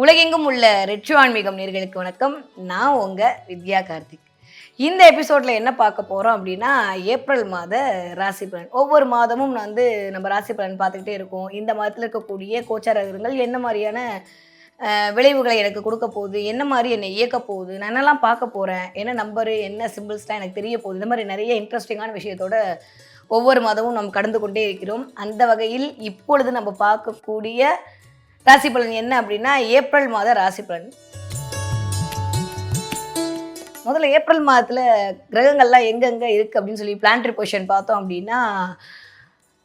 உலகெங்கும் உள்ள ரெட்ரோ ஆன்மீகம் நேர்களுக்கு வணக்கம். நான் உங்க வித்யா கார்த்திக். இந்த எபிசோட்ல என்ன பார்க்க போறோம் அப்படின்னா ஏப்ரல் மாத ராசி பலன். ஒவ்வொரு மாதமும் நான் வந்து நம்ம ராசி பலன் பார்த்துக்கிட்டே இருக்கோம். இந்த மாதத்தில் இருக்கக்கூடிய கோச்சாரகங்கள் என்ன மாதிரியான விளைவுகளை எனக்கு கொடுக்க போகுது? என்ன மாதிரி என்னை இயக்க போகுது? நான் என்னெல்லாம் பார்க்க போகிறேன் என்ன நம்பரு? என்ன சிம்பிள்ஸ்லாம் எனக்கு தெரிய போகுது? இந்த மாதிரி நிறைய இன்ட்ரெஸ்டிங்கான விஷயத்தோட ஒவ்வொரு மாதமும் நாம் கடந்து கொண்டே இருக்கிறோம். அந்த வகையில் இப்பொழுது நம்ம பார்க்கக்கூடிய ராசி பலன் என்ன அப்படின்னா ஏப்ரல் மாத ராசி பலன். முதல்ல ஏப்ரல் மாதத்தில் கிரகங்கள்லாம் எங்கெங்கே இருக்குது அப்படின்னு சொல்லி பிளான்ட்ரி பொசிஷன் பார்த்தோம் அப்படின்னா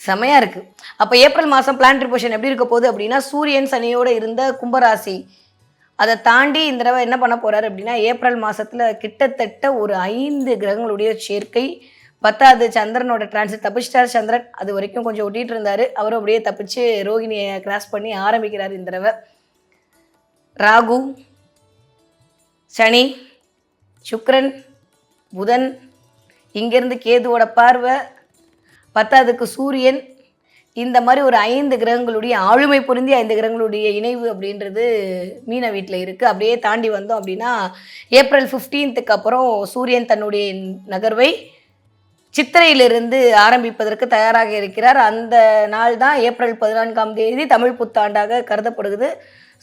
செமையாக இருக்குது அப்போ ஏப்ரல் மாதம் பிளான்ட்ரி பொசிஷன் எப்படி இருக்க போகுது அப்படின்னா சூரியன் சனியோடு இருந்த கும்பராசி. அதை தாண்டி இந்த தடவை என்ன பண்ண போகிறாரு அப்படின்னா ஏப்ரல் மாதத்தில் கிட்டத்தட்ட ஒரு ஐந்து கிரகங்களுடைய சேர்க்கை பத்தாவது சந்திரனோட டிரான்சிட் தப்பிச்சிட்டார் சந்திரன். அது வரைக்கும் கொஞ்சம் ஒட்டிகிட்டு இருந்தார். அவரும் அப்படியே தப்பிச்சு ரோகிணியை கிராஸ் பண்ணி ஆரம்பிக்கிறார் இந்த தடவை. ராகு சனி சுக்ரன் புதன் இங்கேருந்து கேதுவோட பார்வை பத்தாவதுக்கு சூரியன். இந்த மாதிரி ஒரு ஐந்து கிரகங்களுடைய ஆளுமை பொருந்தி ஐந்து கிரகங்களுடைய இணைவு அப்படின்றது மீன வீட்டில் இருக்குது அப்படியே தாண்டி வந்தோம் அப்படின்னா ஏப்ரல் 15th அப்புறம் சூரியன் தன்னுடைய நகர்வை சித்திரையிலிருந்து ஆரம்பிப்பதற்கு தயாராக இருக்கிறார். அந்த நாள் தான் ஏப்ரல் பதினான்காம் தேதி தமிழ் புத்தாண்டாக கருதப்படுகிறது.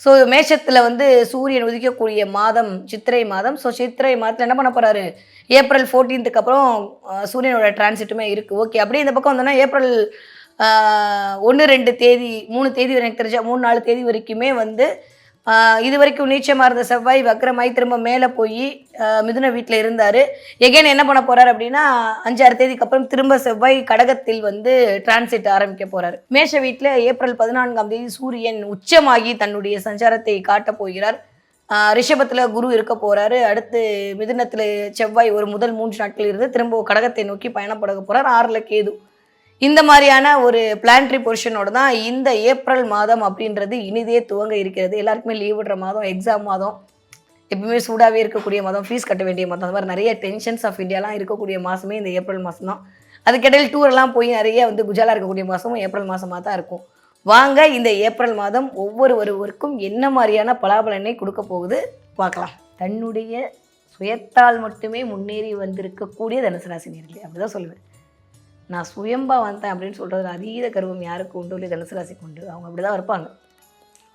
ஸோ மேஷத்தில் வந்து சூரியன் உதிக்கக்கூடிய மாதம் சித்திரை மாதம். ஸோ சித்திரை மாதத்தில் என்ன பண்ண போகிறாரு ஏப்ரல் 14th அப்புறம் சூரியனோட டிரான்சிட்டுமே இருக்குது ஓகே அப்படியே இந்த பக்கம் வந்தோன்னா ஏப்ரல் ஒன்று ரெண்டு தேதி மூணு தேதி எனக்கு தெரிஞ்ச மூணு நாலு தேதி வரைக்குமே வந்து இது வரைக்கும் நீச்சமாக இருந்த செவ்வாய் வக்ரமாய் திரும்ப மேலே போய் மிதுன வீட்டில் இருந்தார். எகைன் என்ன பண்ண போகிறார் அப்படின்னா அஞ்சாறு தேதிக்கு அப்புறம் திரும்ப செவ்வாய் கடகத்தில் வந்து டிரான்சிட் ஆரம்பிக்க போகிறார் மேஷ வீட்டில் ஏப்ரல் பதினான்காம் தேதி சூரியன் உச்சமாகி தன்னுடைய சஞ்சாரத்தை காட்டப் போகிறார். ரிஷபத்தில் குரு இருக்க போகிறாரு அடுத்து மிதுனத்தில் செவ்வாய் ஒரு முதல் மூன்று நாட்கள் இருந்து திரும்ப கடகத்தை நோக்கி பயணப்பட போகிறார் ஆறில் கேது. இந்த மாதிரியான ஒரு பிளான்ட்ரி போர்ஷனோட தான் இந்த ஏப்ரல் மாதம் அப்படின்றது இனிதே துவங்க இருக்கிறது. எல்லாருக்குமே லீவ் விடுற மாதம் எக்ஸாம் மாதம் எப்பவுமே சூடாகவே இருக்கக்கூடிய மாதம் ஃபீஸ் கட்ட வேண்டிய மாதம். அந்த மாதிரி நிறைய டென்ஷன்ஸ் ஆஃப் இந்தியாலாம் இருக்கக்கூடிய மாதமே இந்த ஏப்ரல் மாதம் தான். அதுக்கிடையில் டூரெல்லாம் போய் நிறைய வந்து குஜாலாக இருக்கக்கூடிய மாதமும் ஏப்ரல் மாதமாக தான் இருக்கும். வாங்க இந்த ஏப்ரல் மாதம் ஒவ்வொருவருவருக்கும் என்ன மாதிரியான பலாபலனை கொடுக்க போகுது பார்க்கலாம். தன்னுடைய சுயத்தால் மட்டுமே முன்னேறி வந்திருக்கக்கூடிய தனுசு ராசி அப்படி அப்படிதான் சொல்லுவேன். நான் சுயம்பா வந்தேன் அப்படின்னு சொல்கிறதுல அதீத கருவம் யாருக்கு உண்டு? இல்லை தனுசு ராசிக்கு உண்டு? அவங்க அப்படி தான் இருப்பாங்க.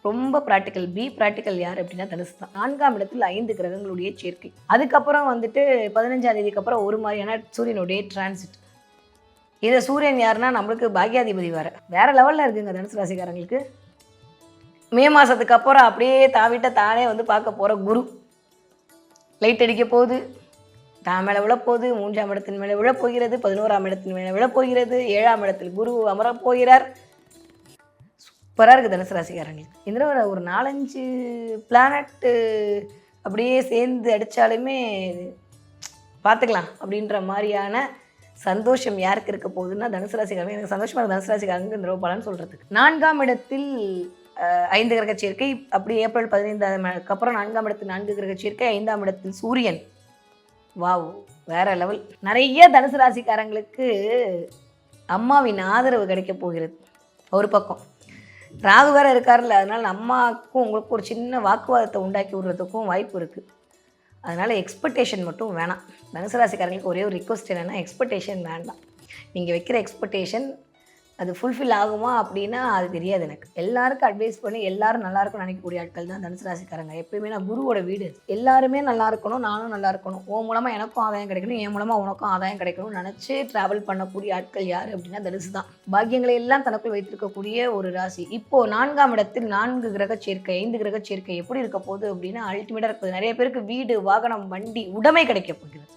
ரொம்ப ப்ராக்டிக்கல் பி ப்ராக்டிக்கல் யார் அப்படின்னா தனுசு தான். நான்காம் இடத்தில் ஐந்து கிரகங்களுடைய சேர்க்கை. அதுக்கப்புறம் வந்துட்டு பதினஞ்சாம் தேதிக்கு அப்புறம் ஒரு மாதிரியான சூரியனுடைய டிரான்சிட் இதை சூரியன் யாருன்னா நம்மளுக்கு பாக்யாதிபதி வேறு. வேறு லெவலில் இருக்குங்க தனுசு ராசிக்காரங்களுக்கு. மே மாதத்துக்கு அப்புறம் அப்படியே தாவிட்ட தானே வந்து பார்க்க போகிற குரு. லைட் அடிக்க போகுது. தான் மேலே விழப்போகுது மூன்றாம் இடத்தின் மேலே விழப்போகிறது பதினோராம் இடத்தின் மேலே விழப்போகிறது ஏழாம் இடத்தில் குரு அமரப் போகிறார் சூப்பராக இருக்குது தனுசு ராசிக்காரங்களுக்கு இந்த ஒரு நாலஞ்சு பிளானட்டு அப்படியே சேர்ந்து அடித்தாலுமே பார்த்துக்கலாம் அப்படின்ற மாதிரியான சந்தோஷம் யாருக்கு இருக்க போகுதுன்னா தனுசு ராசிக்காரங்க. எனக்கு சந்தோஷமாக இருக்கு தனுசு ராசிக்காரங்க இந்த தடவை பலன் சொல்கிறதுக்கு நான்காம் இடத்தில் ஐந்து கிரக சேர்க்கை அப்படி ஏப்ரல் பதினைந்தாம் அப்புறம் நான்காம் இடத்தில் நான்கு கிரக சேர்க்கை ஐந்தாம் இடத்தில் சூரியன். வாவ் வேற லெவல். நிறைய தனுசு ராசிக்காரங்களுக்கு அம்மாவின் ஆதரவு கிடைக்க போகிறது. ஒரு பக்கம். ராகு வேற இருக்காருல்ல அதனால அம்மாவுக்கும் உங்களுக்கும் ஒரு சின்ன வாக்குவாதத்தை உண்டாக்கி விடுறதுக்கும் வாய்ப்பு இருக்குது அதனால் எக்ஸ்பெக்டேஷன் மட்டும் வேணாம். தனுசு ராசிக்காரங்களுக்கு ஒரே ஒரு ரிக்வஸ்ட் என்னென்னா எக்ஸ்பெக்டேஷன் வேண்டாம். நீங்கள் வைக்கிற எக்ஸ்பெக்டேஷன் அது ஃபுல்ஃபில் ஆகுமா அப்படின்னா அது தெரியாது எனக்கு. எல்லாருக்கும் அட்வைஸ் பண்ணி எல்லாரும் நல்லா இருக்கணும்னு நினைக்கக்கூடிய ஆட்கள் தான் தனுசு ராசிக்காரங்க. எப்பயுமே நான் குருவோட வீடு. எல்லாருமே நல்லா இருக்கணும் நானும் நல்லா இருக்கணும். உன் மூலமாக எனக்கும் ஆதாயம் கிடைக்கணும் என் மூலமாக உனக்கும் ஆதாயம் கிடைக்கணும்னு நினச்சி ட்ராவல் பண்ணக்கூடிய ஆட்கள் யார் அப்படின்னா தனுசு தான். பாக்கியங்களை எல்லாம் தனக்குள் வைத்திருக்கக்கூடிய ஒரு ராசி. இப்போ நான்காம் இடத்தில் நான்கு கிரக சேர்க்கை ஐந்து கிரக சேர்க்கை எப்படி இருக்க போகுது அப்படின்னா அல்டிமேட்டாக இருக்குது நிறைய பேருக்கு வீடு வாகனம் வண்டி உடைமை கிடைக்க போகிறது.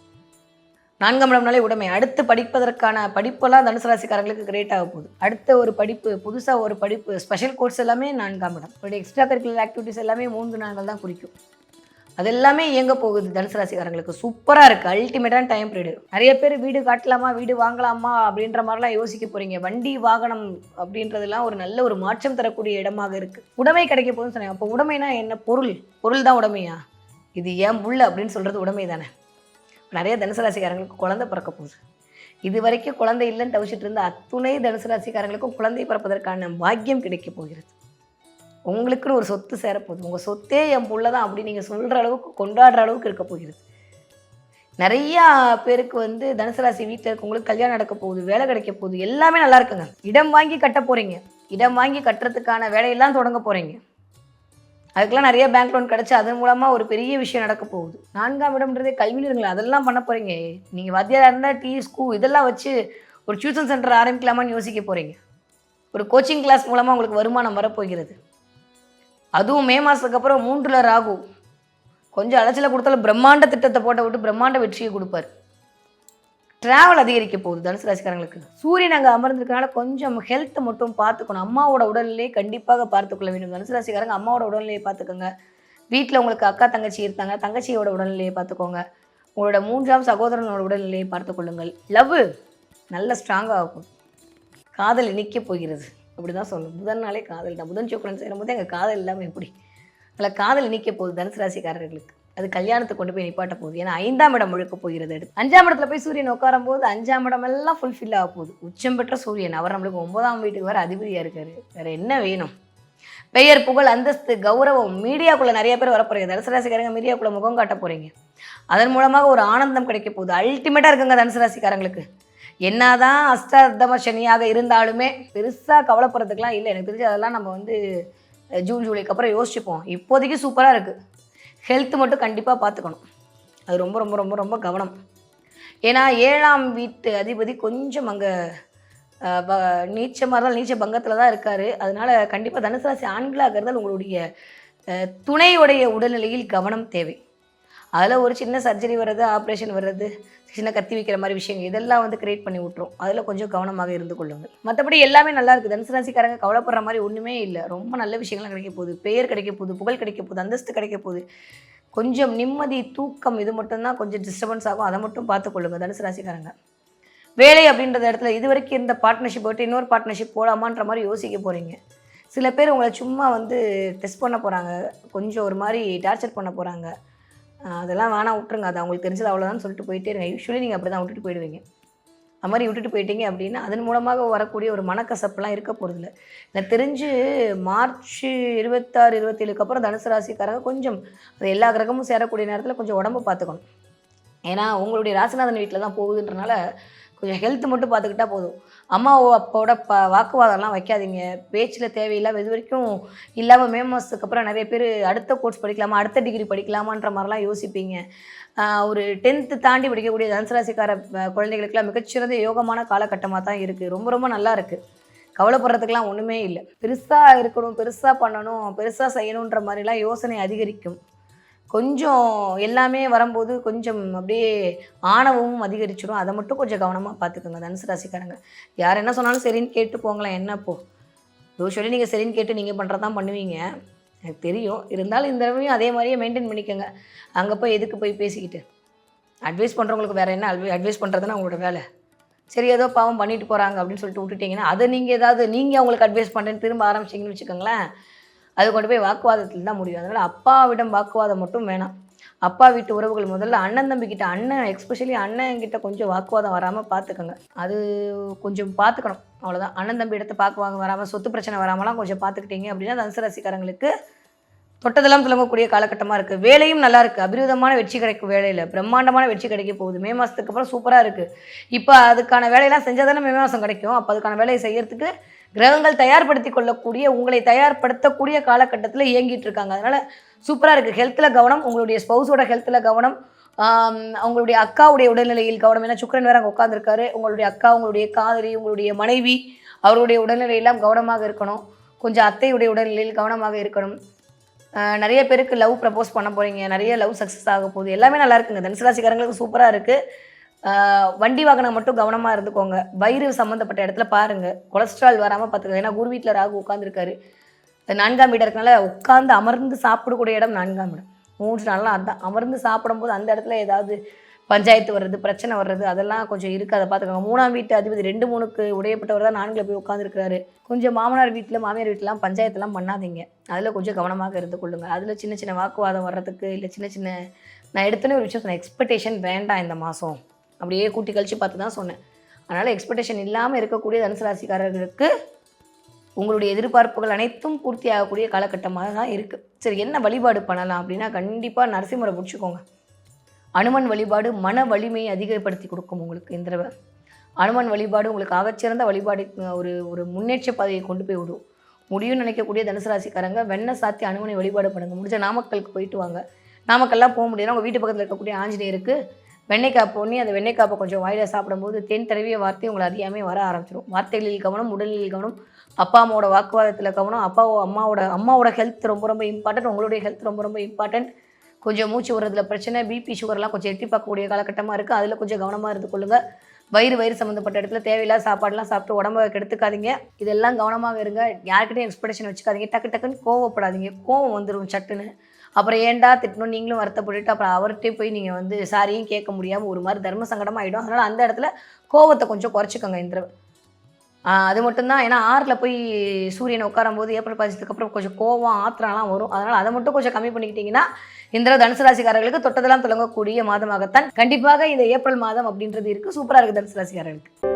நான்காம் இடம்னாலே உடைமை. அடுத்து படிப்பதற்கான படிப்பெல்லாம் தனுசு ராசிக்காரங்களுக்கு கிரேட் ஆக போகுது. அடுத்த ஒரு படிப்பு புதுசாக ஒரு படிப்பு ஸ்பெஷல் கோர்ஸ் எல்லாமே நான்காம் இடம். உங்களுடைய எக்ஸ்ட்ரா கரிக்குலர் ஆக்டிவிட்டிஸ் எல்லாமே மூன்று நாங்கள் தான் குறிக்கும். அது எல்லாமே இயங்க போகுது தனுசு ராசிக்காரங்களுக்கு. சூப்பராக இருக்குது அல்டிமேட்டான டைம் பீரியடு நிறைய பேர் வீடு காட்டலாமா வீடு வாங்கலாமா அப்படின்ற மாதிரிலாம் யோசிக்க போகிறீங்க வண்டி வாகனம் அப்படின்றதெல்லாம் ஒரு நல்ல ஒரு மாற்றம் தரக்கூடிய இடமாக இருக்குது உடைமை கிடைக்க போகுதுன்னு சொன்னாங்க. அப்போ உடமைனா என்ன? பொருள். பொருள் தான் உடமையா? இது ஏன் புள்ள அப்படின்னு சொல்கிறது உடமை தானே நிறைய தனுசு ராசிக்காரங்களுக்கு குழந்தை பிறக்க போகுது. இது வரைக்கும் குழந்தை இல்லைன்னு தவிச்சிட்டு இருந்த அத்துணை தனுசு ராசிக்காரங்களுக்கும் குழந்தை பிறப்பதற்கான பாக்கியம் கிடைக்க போகிறது. உங்களுக்குன்னு ஒரு சொத்து சேரப்போகுது. உங்கள் சொத்தே என் புள்ள தான் அப்படி நீங்கள் சொல்கிற அளவுக்கு கொண்டாடுற அளவுக்கு இருக்க போகிறது. நிறையா பேருக்கு வந்து தனுசு ராசி வீட்டில் இருக்கவங்களுக்கு கல்யாணம் நடக்க போகுது வேலை கிடைக்க போகுது. எல்லாமே நல்லா இருக்குங்க. இடம் வாங்கி கட்ட போகிறீங்க இடம் வாங்கி கட்டுறதுக்கான வேலையெல்லாம் தொடங்க போகிறீங்க அதுக்கெல்லாம் நிறைய பேங்க் லோன் கிடச்சி அதன் மூலமாக ஒரு பெரிய விஷயம் நடக்க போகுது. நான்காம் இடம்ன்றதே கல்வி நிறுவனங்கள் அதெல்லாம் பண்ண போகிறீங்க நீங்கள் வத்தியாக இருந்தால் டீ ஸ்கூல் இதெல்லாம் வச்சு ஒரு டியூஷன் சென்டர் ஆரம்பிக்கலாமான்னு யோசிக்க போகிறீங்க ஒரு கோச்சிங் கிளாஸ் மூலமாக உங்களுக்கு வருமானம் வரப்போகிறது. அதுவும் மே மாதத்துக்கு அப்புறம் மூன்றில் ராகு. கொஞ்சம் அலைச்சலை கொடுத்தாலும் பிரம்மாண்ட திட்டத்தை போட்ட விட்டு பிரம்மாண்ட வெற்றியை கொடுப்பார். ட்ராவல் அதிகரிக்க போகுது தனுசு ராசிக்காரங்களுக்கு. சூரியன் அங்கே அமர்ந்திருக்கனால கொஞ்சம் ஹெல்த்தை மட்டும் பார்த்துக்கணும். அம்மாவோட உடல்நிலையை கண்டிப்பாக பார்த்துக்கொள்ள வேண்டும். தனுசு ராசிக்காரங்க அம்மாவோட உடல்நிலையை பார்த்துக்கோங்க. வீட்டில் உங்களுக்கு அக்கா தங்கச்சி இருக்காங்க. தங்கச்சியோட உடல்நிலையை பார்த்துக்கோங்க. உங்களோட மூன்றாம் சகோதரனோட உடல்நிலையை பார்த்துக்கொள்ளுங்கள். லவ் நல்ல ஸ்ட்ராங்காக ஆகும் காதல் இனிக்க போகிறது. அப்படி தான் சொல்லணும். புதன் நாளே காதல் தான். புதன் செய்யும் போது எங்கள் காதல் இல்லாமல் எப்படி? அதில் காதல் இனிக்க போகுது தனுசு ராசிக்காரர்களுக்கு. அது கல்யாணத்தை கொண்டு போய் நிப்பாட்ட போகுது. ஏன்னா ஐந்தாம் இடம் முழுக்க போகிறது அடுத்து அஞ்சாம் இடத்துல போய் சூரியன் உட்காரும் போது அஞ்சாம் இடம் எல்லாம் ஃபுல்ஃபில் ஆக போகுது. உச்சம் பெற்ற சூரியன். அவர் நம்மளுக்கு ஒன்பதாம் வீட்டுக்கு வர அதிபதியாக இருக்காரு. வேற என்ன வேணும்? பெயர் புகழ் அந்தஸ்து கௌரவம் மீடியாக்குள்ளே நிறைய பேர் வரப்போறீங்க. தனுசு ராசிக்காரங்க மீடியாக்குள்ளே முகம் காட்ட போகிறீங்க அதன் மூலமாக ஒரு ஆனந்தம் கிடைக்க போகுது. அல்டிமேட்டாக இருக்குங்க தனுசு ராசிக்காரங்களுக்கு என்னதான் அஷ்டர்தம சனியாக இருந்தாலுமே பெருசாக கவலைப்படுறதுக்கெலாம் இல்லை. எனக்கு தெரிஞ்சு அதெல்லாம் நம்ம வந்து ஜூன் ஜூலைக்கு அப்புறம் யோசிச்சுப்போம். இப்போதைக்கு சூப்பராக இருக்குது ஹெல்த் மட்டும் கண்டிப்பாக பார்த்துக்கணும் அது ரொம்ப ரொம்ப ரொம்ப ரொம்ப கவனம். ஏன்னா ஏழாம் வீட்டு அதிபதி கொஞ்சம் அங்கே நீச்சமாக இருந்தால் நீச்ச பங்கத்தில் தான் இருக்கார். அதனால் கண்டிப்பாக தனுசு ராசி ஆண்களாக இருந்தால் உங்களுடைய துணையுடைய உடல்நிலையில் கவனம் தேவை. அதில் ஒரு சின்ன சர்ஜரி வர்றது ஆப்ரேஷன் வர்றது சின்ன கத்தி வைக்கிற மாதிரி விஷயங்கள் இதெல்லாம் வந்து கிரியேட் பண்ணி விட்ரும் அதில் கொஞ்சம் கவனமாக இருந்து கொள்ளுங்கள். மற்றபடி எல்லாமே நல்லா இருக்குது. தனுசு ராசிக்காரங்க கவலைப்படுற மாதிரி ஒன்றுமே இல்லை. ரொம்ப நல்ல விஷயங்கள்லாம் கிடைக்க போகுது. பெயர் கிடைக்க போகுது புகழ் கிடைக்க போகுது அந்தஸ்து கிடைக்க போகுது. கொஞ்சம் நிம்மதி தூக்கம் இது மட்டும்தான் கொஞ்சம் டிஸ்டர்பன்ஸ் ஆகும். அதை மட்டும் பார்த்துக்கொள்ளுங்க தனுசு ராசிக்காரங்க. வேலை அப்படின்றத இடத்துல இது வரைக்கும் இருந்த பார்ட்னர்ஷிப் விட்டு இன்னொரு பார்ட்னர்ஷிப் போகலாமான்ற மாதிரி யோசிக்க போகிறீங்க சில பேர் உங்களை சும்மா வந்து டெஸ்ட் பண்ண போகிறாங்க கொஞ்சம் ஒரு மாதிரி டார்ச்சர் பண்ண போகிறாங்க அதெல்லாம் வேணாம் விட்டுருங்க. அது அவங்களுக்கு தெரிஞ்சது அவ்வளோதான் சொல்லிட்டு போயிட்டே இருங்க. யூஸ்வலி நீங்கள் அப்படி தான் விட்டுட்டு போயிடுவீங்க. அது மாதிரி விட்டுட்டு போயிட்டீங்க அப்படின்னா அதன் மூலமாக வரக்கூடிய ஒரு மனக்கசப்புலாம் இருக்க போகிறதில்ல எனக்கு தெரிஞ்சு மார்ச் இருபத்தாறு இருபத்தேழுக்கு அப்புறம் தனுசு ராசிக்காரங்க கொஞ்சம் அது எல்லா கிரகமும் சேரக்கூடிய நேரத்தில் கொஞ்சம் உடம்பு பார்த்துக்கணும். ஏன்னா உங்களுடைய ராசிநாதன் வீட்டில் தான் போகுதுன்றனால கொஞ்சம் ஹெல்த் மட்டும் பார்த்துக்கிட்டா போதும். அம்மா அப்பாவோட ப வாக்குவாதம்லாம் வைக்காதீங்க. பேச்சில் தேவையில்லாம இது வரைக்கும் இல்லாமல் மே மாதத்துக்கு அப்புறம் நிறைய பேர் அடுத்த கோர்ஸ் படிக்கலாமா அடுத்த டிகிரி படிக்கலாமான்ற மாதிரிலாம் யோசிப்பீங்க. ஒரு டென்த்து தாண்டி படிக்கக்கூடிய தனுசராசிக்கார குழந்தைகளுக்கெல்லாம் மிகச்சிறந்த யோகமான காலகட்டமாக தான் இருக்குது ரொம்ப ரொம்ப நல்லா இருக்குது கவலைப்படுறதுக்கெலாம் ஒன்றுமே இல்லை. பெருசாக இருக்கணும் பெருசாக பண்ணணும் பெருசாக செய்யணுன்ற மாதிரிலாம் யோசனை அதிகரிக்கும். கொஞ்சம் எல்லாமே வரும்போது கொஞ்சம் அப்படியே ஆணவமும் அதிகரிச்சிடும் அதை மட்டும் கொஞ்சம் கவனமாக பார்த்துக்கோங்க தனுசு ராசிக்காரங்க. யார் என்ன சொன்னாலும் சரின்னு கேட்டு போங்களேன். என்னப்போ யூஸ்வலி நீங்கள் சரின்னு கேட்டு நீங்கள் பண்ணுறது தான் பண்ணுவீங்க. எனக்கு தெரியும். இருந்தாலும் இந்த தடவையும் அதே மாதிரியே மெயின்டைன் பண்ணிக்கோங்க. அங்கே போய் எதுக்கு போய் பேசிக்கிட்டு? அட்வைஸ் பண்ணுறவங்களுக்கு வேறு என்ன அட்வைஸ் பண்ணுறதுன்னா உங்களோட வேலை. சரி ஏதோ பாவம் பண்ணிட்டு போகிறாங்க அப்படின்னு சொல்லிட்டு விட்டுட்டிங்கன்னா அதை நீங்கள் ஏதாவது நீங்கள் அவங்களுக்கு அட்வைஸ் பண்ணுறேன்னு திரும்ப ஆரம்பிச்சிங்கன்னு வச்சுக்கோங்களேன். அது கொண்டு போய் வாக்குவாதத்தில் தான் முடியும். அதனால் அப்பாவிடம் வாக்குவாதம் மட்டும் வேணாம். அப்பா வீட்டு உறவுகள் முதல்ல அண்ணன் தம்பிக்கிட்ட அண்ணன் எக்ஸ்பெஷலி அண்ணன் கிட்ட கொஞ்சம் வாக்குவாதம் வராமல் பார்த்துக்கோங்க அது கொஞ்சம் பார்த்துக்கணும் அவ்வளோதான் அண்ணன் தம்பி இடத்த பார்க்குவாங்க வராமல் சொத்து பிரச்சனை வராமலாம் கொஞ்சம் பார்த்துக்கிட்டீங்க அப்படின்னா தனுசு ராசிக்காரங்களுக்கு தொட்டதெல்லாம் துலங்கக்கூடிய காலகட்டமாக இருக்குது வேலையும் நல்லா இருக்குது அபிரிதமான வெற்றி கிடைக்கும் வேலையில். பிரம்மாண்டமான வெற்றி கிடைக்க போகுது. மே மாதத்துக்கு அப்புறம் சூப்பராக இருக்குது இப்போ அதுக்கான வேலையெல்லாம் செஞ்சால் தானே மே மாதம் கிடைக்கும். அப்போ அதுக்கான வேலையை செய்யறதுக்கு கிரகங்கள் தயார்படுத்தி கொள்ளக்கூடிய உங்களை தயார்படுத்தக்கூடிய காலகட்டத்தில் இயங்கிட்டு இருக்காங்க. அதனால் சூப்பராக இருக்குது ஹெல்த்தில் கவனம் உங்களுடைய ஸ்பௌஸோட ஹெல்த்தில் கவனம் அவங்களுடைய அக்காவுடைய உடல்நிலையில் கவனம். ஏன்னா சுக்கரன் வேற அங்கே உட்காந்துருக்காரு உங்களுடைய அக்கா உங்களுடைய காதலி உங்களுடைய மனைவி அவருடைய உடல்நிலையெல்லாம் கவனமாக இருக்கணும். கொஞ்சம் அத்தையுடைய உடல்நிலையில் கவனமாக இருக்கணும். நிறைய பேருக்கு லவ் ப்ரப்போஸ் பண்ண போகிறீங்க நிறைய லவ் சக்ஸஸ் ஆக போகுது. எல்லாமே நல்லா இருக்குங்க. தனுசு ராசிக்காரங்களுக்கு சூப்பராக இருக்குது வண்டி வாகனம் மட்டும் கவனமாக இருந்துக்கோங்க. வயிறு சம்மந்தப்பட்ட இடத்துல பாருங்கள் கொலஸ்ட்ரால் வராமல் பார்த்துக்கோங்க ஏன்னா குரு வீட்டில் ராகு உட்காந்துருக்காரு நான்காம் வீடு இருக்கனால உட்காந்து அமர்ந்து சாப்பிடக்கூடிய இடம் நான்காம் இடம். மூன்று நாள்லாம் அதான். அமர்ந்து சாப்பிடும்போது அந்த இடத்துல ஏதாவது பஞ்சாயத்து வர்றது பிரச்சனை வர்றது அதெல்லாம் கொஞ்சம் இருக்குது அதை பார்த்துக்கோங்க மூணாம் வீட்டு அதிபதி ரெண்டு மூணுக்கு உடையப்பட்டவர் தான் நான்கில் போய் உட்காந்துருக்கிறாரு கொஞ்சம் மாமனார் வீட்டில் மாமியார் வீட்டிலாம் பஞ்சாயத்துலாம் பண்ணாதீங்க. அதில் கொஞ்சம் கவனமாக இருந்து கொள்ளுங்க. அதில் சின்ன சின்ன வாக்குவாதம் வர்றதுக்கு இல்லை சின்ன சின்ன நான் எடுத்தோன்னே ஒரு விஷயம் சொன்னேன். எக்ஸ்பெக்டேஷன் வேண்டாம் இந்த மாதம் அப்படியே கூட்டி கழிச்சு பார்த்து தான் சொன்னேன். அதனால் எக்ஸ்பெக்டேஷன் இல்லாமல் இருக்கக்கூடிய தனுசு ராசிக்காரர்களுக்கு உங்களுடைய எதிர்பார்ப்புகள் அனைத்தும் பூர்த்தி ஆகக்கூடிய காலகட்டமாக தான் இருக்குது சரி என்ன வழிபாடு பண்ணலாம் அப்படின்னா கண்டிப்பாக நரசிம்மரை பிடிச்சிக்கோங்க. அனுமன் வழிபாடு மன வலிமையை அதிகப்படுத்தி கொடுக்கும் உங்களுக்கு இந்த தடவை. அனுமன் வழிபாடு உங்களுக்கு ஆகச்சிறந்த வழிபாடு ஒரு ஒரு முன்னேற்ற பாதையை கொண்டு போய் விடும். முடியும்னு நினைக்கக்கூடிய தனுசு ராசிக்காரங்க சாத்தி அனுமனை வழிபாடு பண்ணுங்கள் முடிஞ்ச நாமக்கலுக்கு போயிட்டு வாங்க. நாமக்கல்லாம் போக முடியாது உங்கள் வீட்டு பக்கத்தில் இருக்கக்கூடிய ஆஞ்சநேயருக்கு வெண்ணெய் காப்பு அந்த வெண்ணெய்க்காப்பை கொஞ்சம் வாயில சாப்பிடும்போது தென் தடவிய வார்த்தை உங்களை அறியாமே வர ஆரம்பிச்சிடும் வார்த்தைகளில் கவனம் உடல்நிலையில் கவனம் அப்பா அம்மாவோட வாக்குவாதத்தில் கவனம் அப்பாவோ அம்மாவோட அம்மாவோட ஹெல்த் ரொம்ப ரொம்ப இம்பார்ட்டன்ட் உங்களுடைய ஹெல்த் ரொம்ப ரொம்ப இம்பார்ட்டன்ட் கொஞ்சம் மூச்சு விடுறதுல பிரச்சனை பிபி சுகர்லாம் கொஞ்சம் எட்டி பார்க்கக்கூடிய காலகட்டமாக இருக்குது அதில் கொஞ்சம் கவனமாக இருந்து கொள்ளுங்க. வயிறு வயிறு சம்மந்தப்பட்ட இடத்துல தேவையில்லாத சாப்பாடுலாம் சாப்பிட்டு உடம்ப கெடுத்துக்காதீங்க. இதெல்லாம் கவனமாக இருங்க. யார்கிட்டையும் எக்ஸ்பெக்டேஷன் வச்சுக்காதீங்க. டக்கு டக்குன்னு கோவப்படாதீங்க. கோவம் வந்துடும் சட்டுன்னு. அப்புறம் ஏன்டா திட்டணும்? நீங்களும் வருத்தப்பட்டுட்டு அப்புறம் அவர்கிட்டே போய் நீங்கள் வந்து சாரியும் கேட்க முடியாமல் ஒரு மாதிரி தர்ம சங்கடமாக ஆகிடும் அதனால் அந்த இடத்துல கோவத்தை கொஞ்சம் குறைச்சிக்கோங்க இந்த அது மட்டும்தான் ஏன்னா ஆறில் போய் சூரியனை உட்காரும் போது ஏப்ரல் பதினஞ்சதுக்கப்புறம் கொஞ்சம் கோவம் ஆத்திரம்லாம் வரும். அதனால் அதை மட்டும் கொஞ்சம் கம்மி பண்ணிக்கிட்டிங்கன்னா இந்த தனுசு ராசிக்காரர்களுக்கு தொட்டதெல்லாம் தொடங்கக்கூடிய மாதமாகத்தான். கண்டிப்பாக இந்த ஏப்ரல் மாதம் அப்படின்றது இருக்குது சூப்பராக இருக்குது தனுசு ராசிக்காரர்களுக்கு.